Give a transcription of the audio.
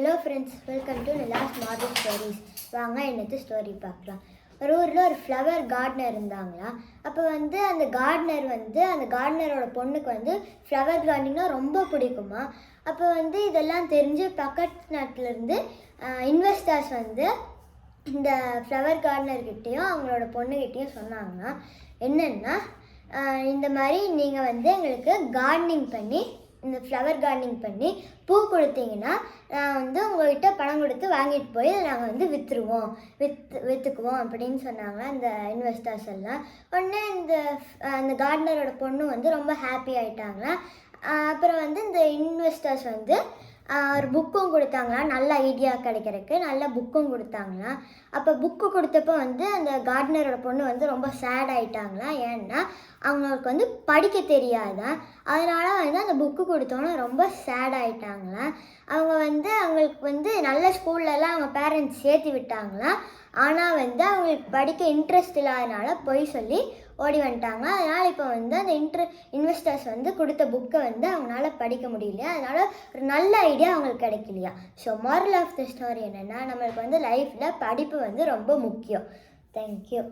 Hello friends welcome to last morning stories வாங்க என்னது story பார்க்கலாம். ஒரு ஊரில் ஒரு ஃப்ளவர் கார்டனர் இருந்தாங்களா? அப்போ வந்து அந்த கார்டனர் வந்து அந்த கார்டனரோட பொண்ணுக்கு வந்து ஃப்ளவர் கார்டனிங்னா ரொம்ப பிடிக்குமா? அப்போ வந்து இதெல்லாம் தெரிஞ்சு பக்கத்து நாட்டிலேருந்து இன்வெஸ்டர்ஸ் வந்து இந்த ஃப்ளவர் கார்டனர்கிட்டேயும் அவங்களோட பொண்ணுக்கிட்டேயும் சொன்னாங்கன்னா என்னென்னா இந்த மாதிரி நீங்கள் வந்து எங்களுக்கு கார்டனிங் பண்ணி இந்த ஃப்ளவர் கார்டனிங் பண்ணி பூ கொடுத்தீங்கன்னா நான் வந்து உங்கள்கிட்ட பணம் கொடுத்து வாங்கிட்டு போய் நாங்கள் வந்து விற்றுருவோம் வித் விற்றுக்குவோம் அப்படின்னு சொன்னாங்க அந்த இன்வெஸ்டர்ஸ் எல்லாம். உடனே இந்த அந்த கார்டனரோட பொண்ணு வந்து ரொம்ப ஹாப்பி ஆயிட்டாங்களா அப்புறம் வந்து இந்த இன்வெஸ்டர்ஸ் வந்து ஒரு புக்கும் கொடுத்தாங்களா நல்ல ஐடியா கிடைக்கிறதுக்கு. நல்ல புக்கும் கொடுத்தாங்களா அப்போ புக்கு கொடுத்தப்போ வந்து அந்த கார்டனரோட பொண்ணு வந்து ரொம்ப சேட் ஆகிட்டாங்களா ஏன்னா அவங்களுக்கு வந்து படிக்க தெரியாதான் அதனால் வந்து அந்த புக்கு கொடுத்தோன்னே ரொம்ப சேட் ஆகிட்டாங்களா அவங்க வந்து அவங்களுக்கு வந்து நல்ல ஸ்கூல்லலாம் அவங்க பேரண்ட்ஸ் சேர்த்து விட்டாங்களாம். ஆனால் வந்து அவங்களுக்கு படிக்க இன்ட்ரெஸ்ட் இல்லாதனால பொய் சொல்லி ஓடி வந்துட்டாங்க. அதனால் இப்போ வந்து அந்த இன்ட்ர இன்வெஸ்டர்ஸ் வந்து கொடுத்த புக்கை வந்து அவங்களால படிக்க முடியலையா? அதனால் ஒரு நல்ல ஐடியா அவங்களுக்கு கிடைக்கலையா? So moral of the story என்னென்னா நம்மளுக்கு வந்து லைஃப்பில் படிப்பு வந்து ரொம்ப முக்கியம். தேங்க்யூ